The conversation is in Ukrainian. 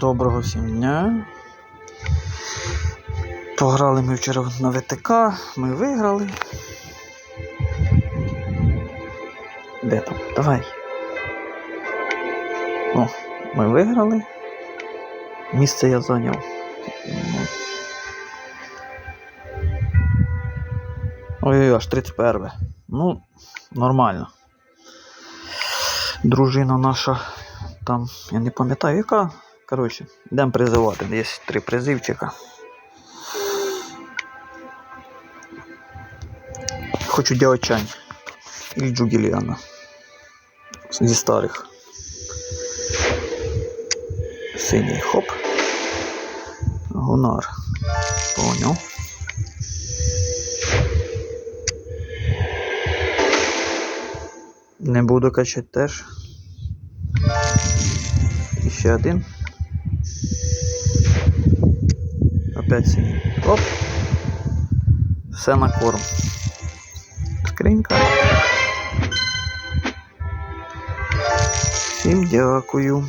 Доброго всім дня. Пограли ми вчора на ВТК, ми виграли. Де там? Давай. О, ми виграли. Місце я зайняв. Ой-ой, аж 31. Ну, нормально. Дружина наша там, я не пам'ятаю, яка. Коротше, йдемо призивати. Десь три призивчика. Хочу дівчань. І Джугіліана. Зі старих. Синій хоп. Гунар. Поняв. Не буду качати теж. І ще один. Опять синій. Оп. Все на корм. Скринька. Всім дякую.